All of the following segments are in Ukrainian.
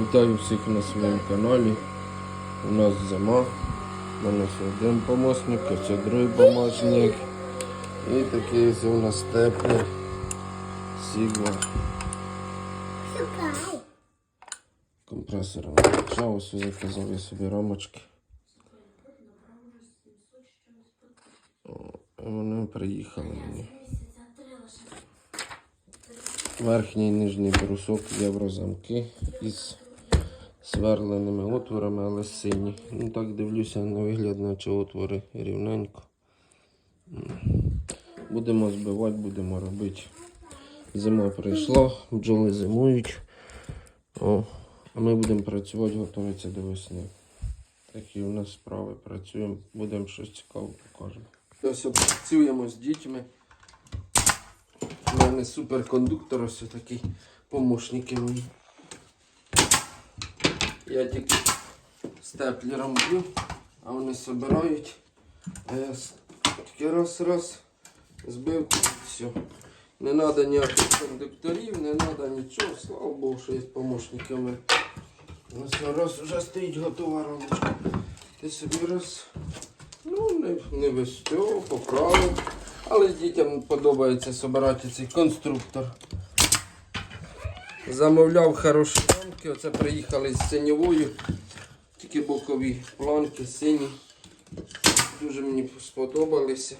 Вітаю всіх на своєму каналі. У нас зима. У мене один помощник, а ще другий помощник. І такий у нас теплий Сігма. Ще ось заказав я собі рамочки. І вони приїхали мені. Верхній і нижній брусок єврозамки із сверленими отворами, але сині. Ну так дивлюся на вигляд, наче отвори рівненько. Будемо збивати, будемо робити. Зима прийшла, бджоли зимують. О, а ми будемо працювати, готуватися до весни. Такі у нас справи працюємо, будемо щось цікаве покажемо. Ось працюємо з дітьми. У мене суперкондуктор, ось такий помощники мої. Я тільки степлером б'ю, а вони збирають. А я тільки раз-раз збив все. Не треба ніяких кондукторів, не треба нічого. Слава Богу, що є помощники. у мене. Ось раз вже стоїть готова рамочка. Ти собі раз. Ну, не, не без цього, поправив. Але дітям подобається збирати цей конструктор. Замовляв хороші планки. Оце приїхали з синьовою. Тільки бокові планки сині. Дуже мені сподобалися.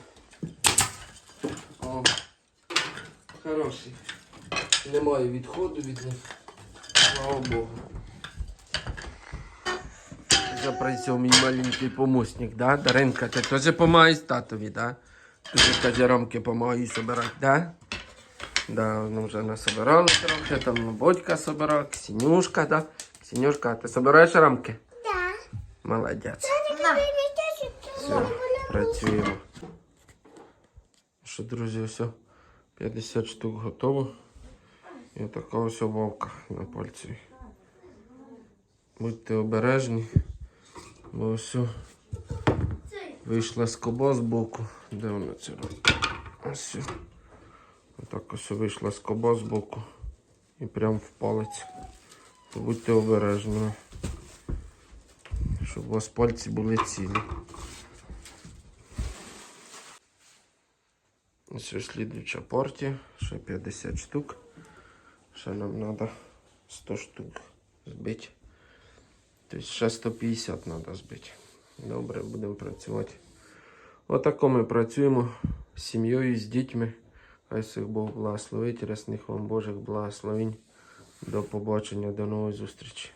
О, хороші. Немає відходу від них. Слава Богу. Вже працював мій маленький помощник, да? Даринка, ти теж допомагаєш татові, да? Дуже каже, рамки допомагаю собирати, да? Да, ну вже насобирали трохи, там Бодька собирав, Ксенюшка, да? Ксенюшка, а ти собираєш рамки? Да. Молодець. Все, працюємо. Що, друзі, все, 50 штук готово. І така ось вовка на пальці. Будьте обережні, бо ось вийшла скоба з боку. Де вона це робить? Ось. Отак ось вийшла скоба з боку і прям в палець. Будьте обережні, щоб у вас пальці були цілі. Ось слідуюча партія, ще 50 штук. Ще нам треба 100 штук збити. Тобто ще 150 треба збити. Добре, будемо працювати. Отако ми працюємо з сім'єю, з дітьми. Хай всіх Бог благословить, рясних вам Божих благословень. До побачення, до нової зустрічі.